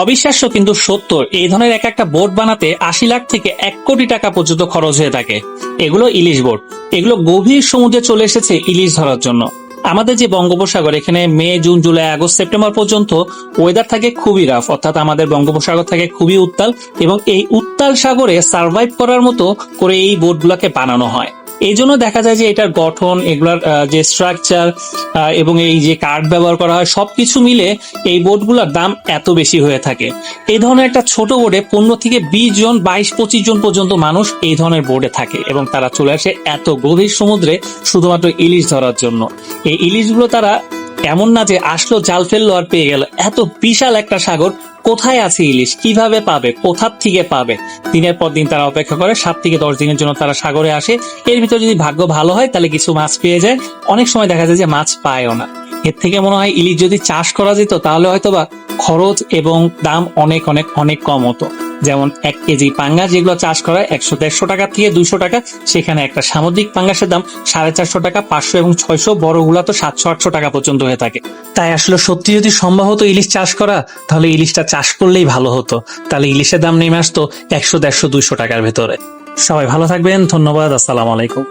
অবিশ্বাস্য কিন্তু সত্য, এই ধরনের এক একটা বোট বানাতে আশি লাখ থেকে এক কোটি টাকা পর্যন্ত খরচ হয়ে থাকে। এগুলো ইলিশ বোট এগুলো গভীর সমুদ্রে চলে এসেছে ইলিশ ধরার জন্য। আমাদের যে বঙ্গোপসাগর, এখানে May, June, July, August, September পর্যন্ত ওয়েদার থাকে খুবই রাফ অর্থাৎ আমাদের বঙ্গোপসাগর থাকে খুবই উত্তাল এবং এই উত্তাল সাগরে সার্ভাইভ করার মতো করে এই বোটগুলোকে বানানো হয়। এই জন্য দেখা যায় যে এটার গঠন, এগুলার যে স্ট্রাকচার এবং এই যে কার্ড ব্যবহার করা হয়, সবকিছু মিলে এই বোর্ডগুলোর দাম এত বেশি হয়ে থাকে। এই ধরনের একটা ছোট বোর্ডে পনেরো থেকে বিশ জন, বাইশ, পঁচিশ জন পর্যন্ত মানুষ এই ধরনের বোর্ডে থাকে এবং তারা চলে আসে এত গভীর সমুদ্রে শুধুমাত্র ইলিশ ধরার জন্য। এই ইলিশগুলো তারা এমন না যে আসলো, জাল ফেলল আর পেয়ে গেল। এত বিশাল একটা সাগর, কোথায় আছে ইলিশ? কীভাবে পাবে? কোথার থেকে পাবে? দিনের পর দিন তারা অপেক্ষা করে, সাত থেকে দশ দিনের জন্য তারা সাগরে আসে। এর ভিতরে যদি ভাগ্য ভালো হয়, তাহলে কিছু মাছ পেয়ে যায়। অনেক সময় দেখা যায় যে মাছ পায়ও না। এর থেকে মনে হয় ইলিশ যদি চাষ করা যেত, তাহলে হয়তোবা খরচ এবং দাম অনেক অনেক অনেক কম হতো। যেমন এক কেজি পাঙ্গা যেগুলো চাষ করা একশো দেড়শো টাকা থেকে দুইশো টাকা। সেখানে একটা সামুদ্রিক পাঙ্গাসের দাম সাড়ে চারশো টাকা, পাঁচশো এবং ছয়শো, বড়গুলা তো সাতশো, আটশো টাকা পর্যন্ত হয়ে থাকে। তাই আসলে সত্যি যদি সম্ভব হতো ইলিশ চাষ করা, তাহলে ইলিশটা চাষ করলেই ভালো হতো। তাহলে ইলিশের দাম নেমে আসতো একশো, দেড়শো, দুইশো টাকার ভেতরে। সবাই ভালো থাকবেন, ধন্যবাদ, আসসালামু আলাইকুম।